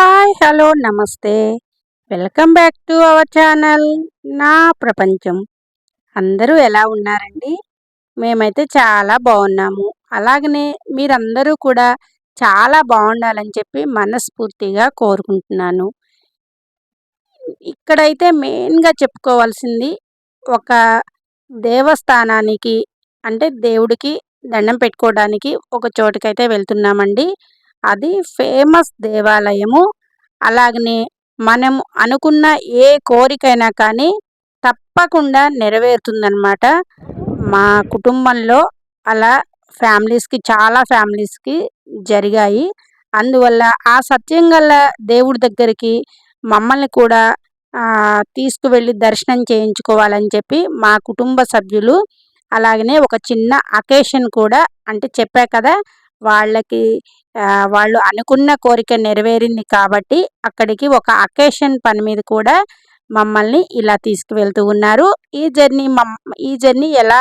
Hi hello నమస్తే. Welcome back to our channel నా ప్రపంచం. అందరూ ఎలా ఉన్నారండి? మేమైతే చాలా బాగున్నాము. అలాగనే మీరందరూ కూడా చాలా బాగుండాలని చెప్పి మనస్ఫూర్తిగా కోరుకుంటున్నాను. ఇక్కడైతే మెయిన్గా చెప్పుకోవాల్సింది ఒక దేవస్థానానికి అంటే దేవుడికి దండం పెట్టుకోవడానికి ఒక చోటుకైతే వెళ్తున్నామండి. అది ఫేమస్ దేవాలయము. అలాగనే మనం అనుకున్న ఏ కోరికైనా కానీ తప్పకుండా నెరవేరుతుందన్నమాట. మా కుటుంబంలో అలా ఫ్యామిలీస్కి చాలా ఫ్యామిలీస్కి జరిగాయి. అందువల్ల ఆ సత్యం గల దేవుడి దగ్గరికి మమ్మల్ని కూడా తీసుకువెళ్ళి దర్శనం చేయించుకోవాలని చెప్పి మా కుటుంబ సభ్యులు అలాగనే ఒక చిన్న అకేషన్ కూడా అంటే చెప్పా కదా వాళ్ళకి వాళ్ళు అనుకున్న కోరిక నెరవేరింది కాబట్టి అక్కడికి ఒక అకేషన్ పని మీద కూడా మమ్మల్ని ఇలా తీసుకువెళ్తూ ఉన్నారు. ఈ జర్నీ ఈ జర్నీ ఎలా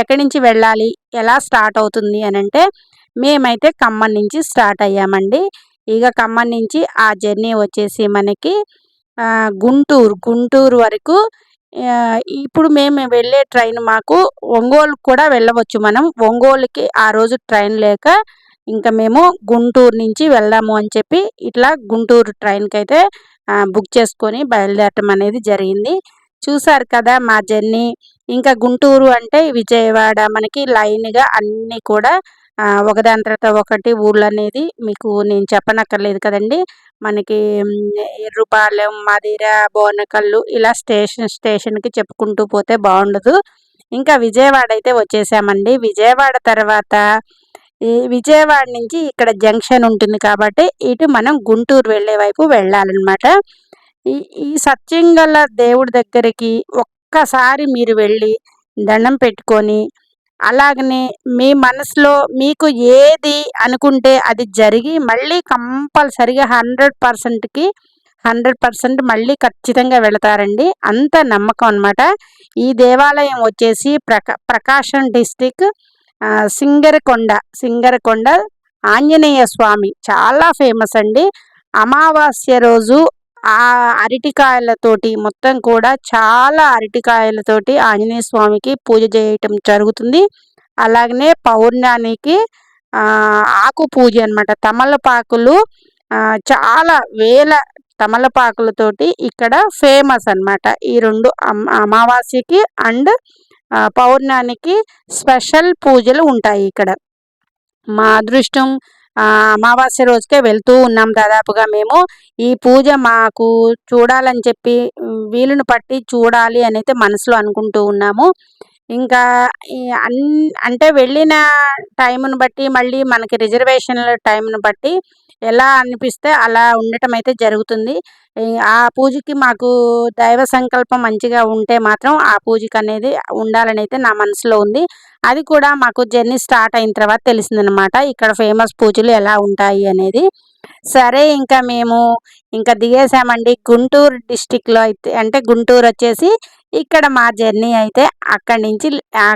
ఎక్కడి నుంచి వెళ్ళాలి ఎలా స్టార్ట్ అవుతుంది అని అంటే మేమైతే ఖమ్మం నుంచి స్టార్ట్ అయ్యామండి. ఇక ఖమ్మం నుంచి ఆ జర్నీ వచ్చేసి మనకి గుంటూరు గుంటూరు వరకు ఇప్పుడు మేము వెళ్ళే ట్రైన్ మాకు ఒంగోలు కూడా వెళ్ళవచ్చు మనం. ఒంగోలుకి ఆ రోజు ట్రైన్ లేక ఇంకా మేము గుంటూరు నుంచి వెళ్దాము అని చెప్పి ఇట్లా గుంటూరు ట్రైన్కి అయితే బుక్ చేసుకొని బయలుదేరటం అనేది జరిగింది. చూసారు కదా మా జర్నీ. ఇంకా గుంటూరు అంటే విజయవాడ మనకి లైన్గా అన్నీ కూడా ఒకదాని తర్వాత ఒకటి ఊళ్ళు అనేది మీకు నేను చెప్పనక్కర్లేదు కదండి. మనకి ఎర్రుపాలెం మదిర బోనకల్లు ఇలా స్టేషన్ స్టేషన్కి చెప్పుకుంటూ పోతే బాగుండదు. ఇంకా విజయవాడ అయితే వచ్చేసామండి. విజయవాడ తర్వాత ఈ విజయవాడ నుంచి ఇక్కడ జంక్షన్ ఉంటుంది కాబట్టి ఇటు మనం గుంటూరు వెళ్ళే వైపు వెళ్ళాలన్నమాట. ఈ ఈ సత్యంగల దేవుడి దగ్గరికి ఒక్కసారి మీరు వెళ్ళి దండం పెట్టుకొని అలాగనే మీ మనసులో మీకు ఏది అనుకుంటే అది జరిగి మళ్ళీ కంపల్సరిగా హండ్రెడ్ పర్సెంట్కి హండ్రెడ్ పర్సెంట్ మళ్ళీ ఖచ్చితంగా వెళతారండి. అంత నమ్మకం అనమాట ఈ దేవాలయం వచ్చేసి ప్రకా ప్రకాశం డిస్టిక్ సింగరకొండ సింగరకొండ ఆంజనేయ స్వామి చాలా ఫేమస్ అండి. అమావాస్య రోజు ఆ అరటికాయలతోటి మొత్తం కూడా చాలా అరటికాయలతోటి ఆంజనేయ స్వామికి పూజ చేయటం జరుగుతుంది. అలాగనే పౌర్ణానికి ఆకు పూజ అనమాట తమలపాకులు చాలా వేల తమలపాకులతోటి ఇక్కడ ఫేమస్ అనమాట ఈ రెండు అమావాస్యకి అండ్ పౌర్ణానికి స్పెషల్ పూజలు ఉంటాయి ఇక్కడ. మా అదృష్టం అమావాస్య రోజుకే వెళ్తూ ఉన్నాం దాదాపుగా మేము. ఈ పూజ మాకు చూడాలని చెప్పి వీలును పట్టి చూడాలి అని అయితే మనసులో అనుకుంటూ ఉన్నాము. ఇంకా అన్ అంటే వెళ్ళిన టైంను బట్టి మళ్ళీ మనకి రిజర్వేషన్ల టైంను బట్టి ఎలా అనిపిస్తే అలా ఉండటం అయితే జరుగుతుంది. ఆ పూజకి మాకు దైవ సంకల్పం మంచిగా ఉంటే మాత్రం ఆ పూజకి అనేది ఉండాలని అయితే నా మనసులో ఉంది. అది కూడా మాకు జర్నీ స్టార్ట్ అయిన తర్వాత తెలిసిందనమాట ఇక్కడ ఫేమస్ పూజలు ఎలా ఉంటాయి అనేది. సరే ఇంకా మేము ఇంకా దిగేసామండి గుంటూరు డిస్టిక్లో అయితే అంటే గుంటూరు వచ్చేసి ఇక్కడ మా జర్నీ అయితే అక్కడి నుంచి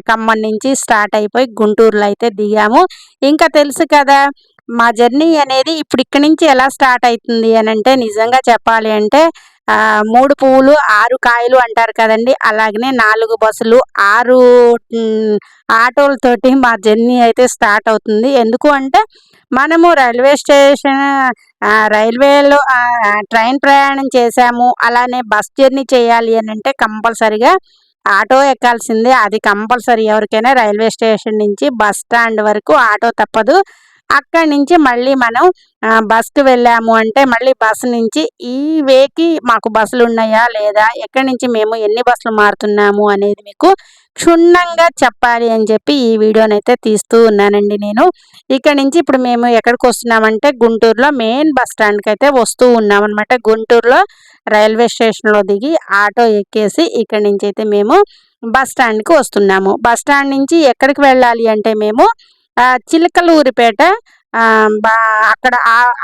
ఖమ్మం నుంచి స్టార్ట్ అయిపోయి గుంటూరులో అయితే దిగాము. ఇంకా తెలుసు కదా మా జర్నీ అనేది ఇప్పుడు ఇక్కడి నుంచి ఎలా స్టార్ట్ అవుతుంది అని అంటే నిజంగా చెప్పాలి అంటే మూడు పువ్వులు ఆరు కాయలు అంటారు కదండి. అలాగనే నాలుగు బస్సులు ఆరు ఆటోలతోటి మా జర్నీ అయితే స్టార్ట్ అవుతుంది. ఎందుకు అంటే మనము రైల్వే స్టేషన్ రైల్వేలో ట్రైన్ ప్రయాణం చేసాము అలానే బస్ జర్నీ చేయాలి అని అంటే కంపల్సరిగా ఆటో ఎక్కాల్సిందే. అది కంపల్సరీ. ఎవరికైనా రైల్వే స్టేషన్ నుంచి బస్ స్టాండ్ వరకు ఆటో తప్పదు. అక్కడి నుంచి మళ్ళీ మనం బస్కి వెళ్ళాము అంటే మళ్ళీ బస్సు నుంచి ఈ వేకి మాకు బస్సులు ఉన్నాయా లేదా ఎక్కడి నుంచి మేము ఎన్ని బస్సులు మారుతున్నాము అనేది మీకు క్షుణ్ణంగా చెప్పాలి అని చెప్పి ఈ వీడియోనైతే తీస్తూ ఉన్నానండి నేను. ఇక్కడ నుంచి ఇప్పుడు మేము ఎక్కడికి వస్తున్నామంటే గుంటూరులో మెయిన్ బస్ స్టాండ్కి అయితే వస్తూ ఉన్నామన్నమాట. గుంటూరులో రైల్వే స్టేషన్లో దిగి ఆటో ఎక్కేసి ఇక్కడ నుంచి అయితే మేము బస్ స్టాండ్కి వస్తున్నాము. బస్ స్టాండ్ నుంచి ఎక్కడికి వెళ్ళాలి అంటే మేము చిలకలూరిపేట అక్కడ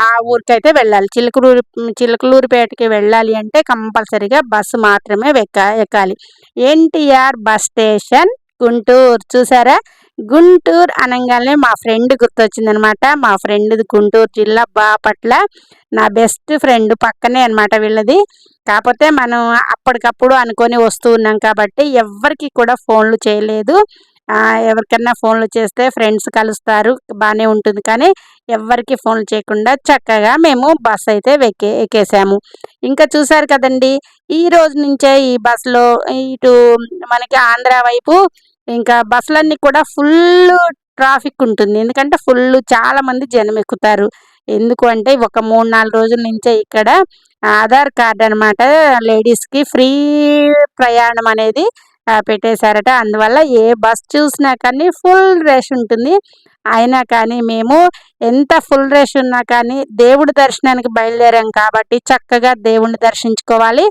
ఆ ఊరికైతే వెళ్ళాలి. చిలుకలూరు చిలుకలూరుపేటకి వెళ్ళాలి అంటే కంపల్సరీగా బస్సు మాత్రమే ఎక్క ఎక్కాలి. NTR bus station Guntur. చూసారా? గుంటూరు అనగానే మా ఫ్రెండ్ గుర్తొచ్చిందనమాట. మా ఫ్రెండ్ది గుంటూరు జిల్లా బాపట్ల. నా బెస్ట్ ఫ్రెండ్ పక్కనే అనమాట వీళ్ళది. కాకపోతే మనం అప్పటికప్పుడు అనుకొని వస్తూ ఉన్నాం కాబట్టి ఎవరికి కూడా ఫోన్లు చేయలేదు. ఎవరికన్నా ఫోన్లు చేస్తే ఫ్రెండ్స్ కలుస్తారు బాగానే ఉంటుంది. కానీ ఎవరికి ఫోన్లు చేయకుండా చక్కగా మేము బస్ అయితే ఎక్కే ఎక్కేసాము. ఇంకా చూసారు కదండి ఈ రోజు నుంచే ఈ బస్సులో ఇటు మనకి ఆంధ్ర వైపు ఇంకా బస్సులన్నీ కూడా ఫుల్ ట్రాఫిక్ ఉంటుంది. ఎందుకంటే ఫుల్ చాలా మంది జనం ఎక్కుతారు. ఎందుకు అంటే ఒక మూడు నాలుగు రోజుల నుంచే ఇక్కడ ఆధార్ కార్డ్ అనమాట లేడీస్కి ఫ్రీ ప్రయాణం అనేది పెట్టేశారట. అందువల్ల ఏ బస్ చూసినా కానీ ఫుల్ రష్ ఉంటుంది. అయినా కానీ మేము ఎంత ఫుల్ రష్ ఉన్నా కానీ దేవుడి దర్శనానికి బయలుదేరాం కాబట్టి చక్కగా దేవుణ్ణి దర్శించుకోవాలి.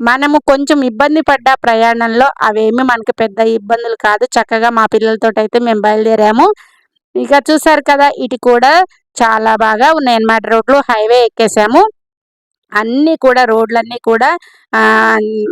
మనము కొంచెం ఇబ్బంది పడ్డ ప్రయాణంలో అవేమి మనకి పెద్ద ఇబ్బందులు కాదు. చక్కగా మా పిల్లలతో అయితే మేము బయలుదేరాము. ఇక చూసారు కదా ఇటు కూడా చాలా బాగా ఉన్నాయన్నమాట. రోడ్లు హైవే ఎక్కేసాము. అన్నీ కూడా రోడ్లన్నీ కూడా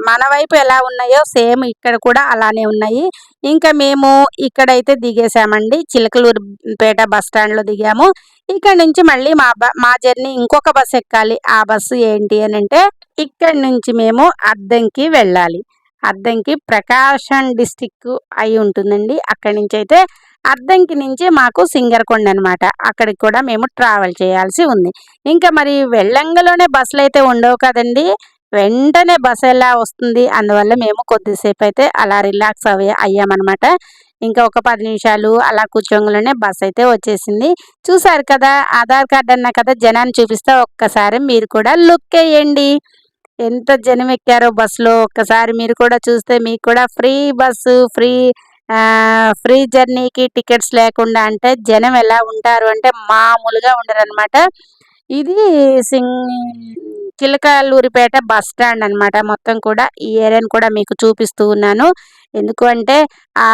మన వైపు ఎలా ఉన్నాయో సేమ్ ఇక్కడ కూడా అలానే ఉన్నాయి. ఇంకా మేము ఇక్కడైతే దిగేసామండి చిలకలూరుపేట బస్ స్టాండ్లో దిగాము. ఇక్కడ నుంచి మళ్ళీ మా మా జర్నీ ఇంకొక బస్సు ఎక్కాలి. ఆ బస్సు ఏంటి అని అంటే ఇక్కడ నుంచి మేము అద్దంకి వెళ్ళాలి. అద్దంకి ప్రకాశం డిస్టిక్ అయి ఉంటుందండి. అక్కడి నుంచి అయితే అద్దంకి నుంచి మాకు సింగర్కొండ అనమాట అక్కడికి కూడా మేము ట్రావెల్ చేయాల్సి ఉంది. ఇంకా మరి వెళ్ళంగలోనే బస్సులు అయితే ఉండవు కదండి. వెంటనే బస్సు ఎలా వస్తుంది? అందువల్ల మేము కొద్దిసేపు అయితే అలా రిలాక్స్ అయ్యా అయ్యామన్నమాట. ఇంకా ఒక పది నిమిషాలు అలా కూర్చోంగలోనే బస్ అయితే వచ్చేసింది. చూసారు కదా ఆధార్ కార్డ్ అన్నా కదా జనాన్ని చూపిస్తే ఒక్కసారి మీరు కూడా లుక్ వేయండి. ఎంత జనం ఎక్కారో బస్సులో. ఒక్కసారి మీరు కూడా చూస్తే మీకు కూడా ఫ్రీ బస్సు ఫ్రీ ఫ్రీ జర్నీకి టికెట్స్ లేకుండా అంటే జనం ఎలా ఉంటారు అంటే మామూలుగా ఉండరు అనమాట ఇది సింగ్ చిలకలూరిపేట బస్ స్టాండ్ అనమాట మొత్తం కూడా. ఈ ఏరియాని కూడా మీకు చూపిస్తూ ఉన్నాను. ఎందుకు అంటే ఆ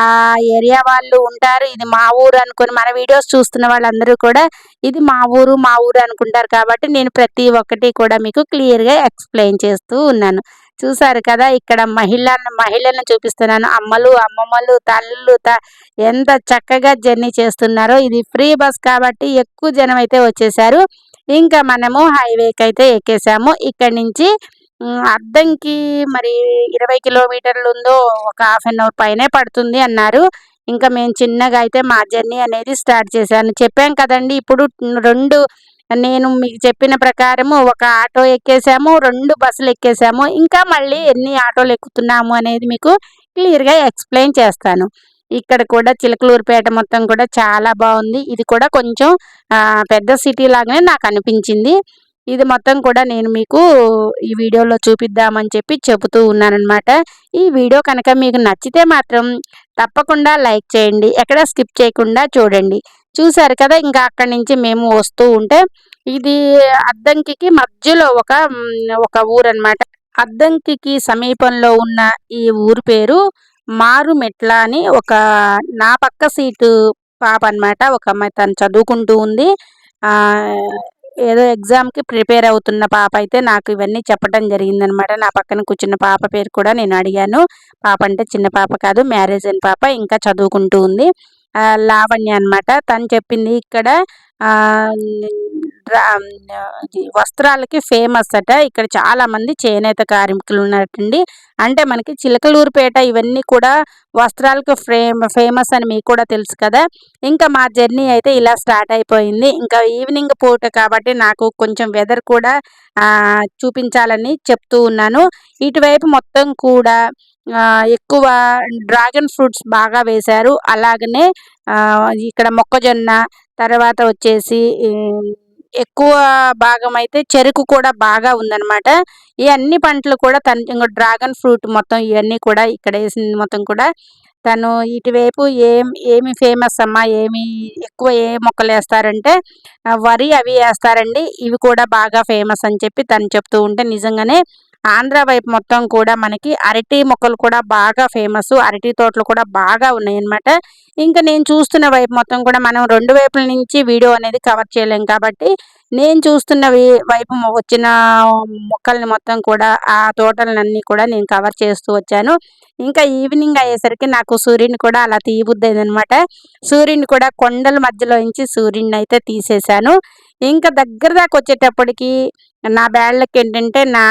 ఏరియా వాళ్ళు ఉంటారు. ఇది మా ఊరు అనుకుని మన వీడియోస్ చూస్తున్న వాళ్ళందరూ కూడా ఇది మా ఊరు మా ఊరు అనుకుంటారు కాబట్టి నేను ప్రతి ఒక్కటి కూడా మీకు క్లియర్గా ఎక్స్ప్లెయిన్ చేస్తూ ఉన్నాను. చూసారు కదా ఇక్కడ మహిళ మహిళలను చూపిస్తున్నాను. అమ్మలు అమ్మమ్మలు తల్లులు ఎంత చక్కగా జర్నీ చేస్తున్నారో. ఇది ఫ్రీ బస్ కాబట్టి ఎక్కువ జనం అయితే వచ్చేసారు. ఇంకా మనము హైవేకి అయితే ఎక్కేసాము. ఇక్కడ నుంచి అద్దంకి మరి ఇరవై కిలోమీటర్లు ఉందో ఒక హాఫ్ అన్ అవర్ పైనే పడుతుంది అన్నారు. ఇంకా మేము చిన్నగా అయితే మా జర్నీ అనేది స్టార్ట్ చేశాను. చెప్పాం కదండి ఇప్పుడు రెండు నేను మీకు చెప్పిన ప్రకారము ఒక ఆటో ఎక్కేసాము రెండు బస్సులు ఎక్కేసాము. ఇంకా మళ్ళీ ఎన్ని ఆటోలు ఎక్కుతున్నాము అనేది మీకు క్లియర్గా ఎక్స్ప్లెయిన్ చేస్తాను. ఇక్కడ కూడా చిలకలూరుపేట మొత్తం కూడా చాలా బాగుంది. ఇది కూడా కొంచెం పెద్ద సిటీ లాగానే నాకు అనిపించింది. ఇది మొత్తం కూడా నేను మీకు ఈ వీడియోలో చూపిద్దామని చెప్పి చెబుతూ ఉన్నానమాట ఈ వీడియో కనుక మీకు నచ్చితే మాత్రం తప్పకుండా లైక్ చేయండి. ఎక్కడ స్కిప్ చేయకుండా చూడండి. చూశారు కదా ఇంకా అక్కడి నుంచి మేము వస్తూ ఉంటే ఇది అద్దంకి మధ్యలో ఒక ఒక ఊరు అనమాట అద్దంకి సమీపంలో ఉన్న ఈ ఊరు పేరు మారుమెట్ల అని ఒక నా పక్క సీటు పాప అనమాట ఒక అమ్మాయి తను చదువుకుంటూ ఉంది. ఏదో ఎగ్జామ్కి ప్రిపేర్ అవుతున్న పాప అయితే నాకు ఇవన్నీ చెప్పడం జరిగిందనమాట నా పక్కన కూర్చున్న పాప పేరు కూడా నేను అడిగాను. పాప అంటే చిన్న పాప కాదు మ్యారేజ్ అయిన పాప ఇంకా చదువుకుంటూ ఉంది. లావణ్య అనమాట తను చెప్పింది ఇక్కడ వస్త్రాలకి ఫేమస్ అట. ఇక్కడ చాలామంది చేనేత కార్మికులు ఉన్నట్టండి. అంటే మనకి చిలకలూరుపేట ఇవన్నీ కూడా వస్త్రాలకు ఫేమ్ ఫేమస్ అని మీకు కూడా తెలుసు కదా. ఇంకా మా జర్నీ అయితే ఇలా స్టార్ట్ అయిపోయింది. ఇంకా ఈవినింగ్ పూట కాబట్టి నాకు కొంచెం వెదర్ కూడా చూపించాలని చెప్తూ ఉన్నాను. ఇటువైపు మొత్తం కూడా ఎక్కువ డ్రాగన్ ఫ్రూట్స్ బాగా వేశారు. అలాగనే ఇక్కడ మొక్కజొన్న తర్వాత వచ్చేసి ఎక్కువ భాగం అయితే చెరుకు కూడా బాగా ఉందన్నమాట. ఈ అన్ని పంటలు కూడా తను డ్రాగన్ ఫ్రూట్ మొత్తం ఇవన్నీ కూడా ఇక్కడ వేసింది మొత్తం కూడా తను ఇటువైపు ఏం ఏమి ఫేమస్ అమ్మా ఏమి ఎక్కువ ఏ మొక్కలు వేస్తారంటే వరి అవి వేస్తారండి. ఇవి కూడా బాగా ఫేమస్ అని చెప్పి తను చెప్తూ ఉంటే నిజంగానే ఆంధ్ర వైపు మొత్తం కూడా మనకి అరటి మొక్కలు కూడా బాగా ఫేమస్ అరటి తోటలు కూడా బాగా ఉన్నాయి అనమాట ఇంకా నేను చూస్తున్న వైపు మొత్తం కూడా మనం రెండు వైపుల నుంచి వీడియో అనేది కవర్ చేయలేం కాబట్టి నేను చూస్తున్నవి వైపు వచ్చిన మొక్కల్ని మొత్తం కూడా ఆ తోటలన్నీ కూడా నేను కవర్ చేస్తూ వచ్చాను. ఇంకా ఈవినింగ్ అయ్యేసరికి నాకు సూర్యుని కూడా అలా తీయబుద్ది అనమాట సూర్యుని కూడా కొండల మధ్యలో నుంచి సూర్యుని అయితే తీసేశాను. ఇంకా దగ్గర దాకా వచ్చేటప్పటికి నా బ్యాళ్ళకి ఏంటంటే నా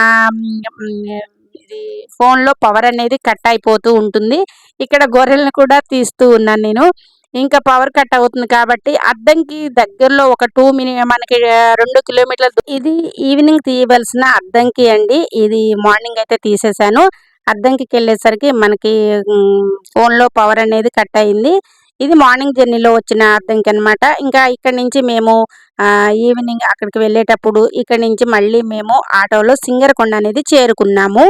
ఇది ఫోన్లో పవర్ అనేది కట్ అయిపోతూ ఉంటుంది. ఇక్కడ గొర్రెలను కూడా తీస్తూ ఉన్నాను నేను. ఇంకా పవర్ కట్ అవుతుంది కాబట్టి అద్దంకి దగ్గరలో ఒక టూ మిని మనకి రెండు కిలోమీటర్ల ఇది ఈవినింగ్ తీయవలసిన అద్దంకి అండి. ఇది మార్నింగ్ అయితే తీసేశాను అద్దంకి వెళ్ళేసరికి మనకి ఫోన్లో పవర్ అనేది కట్ అయింది. ఇది మార్నింగ్ జర్నీలో వచ్చిన అద్దంకి అనమాట ఇంకా ఇక్కడ నుంచి మేము ఈవినింగ్ అక్కడికి వెళ్ళేటప్పుడు ఇక్కడ నుంచి మళ్ళీ మేము ఆటోలో సింగరకొండ అనేది చేరుకున్నాము.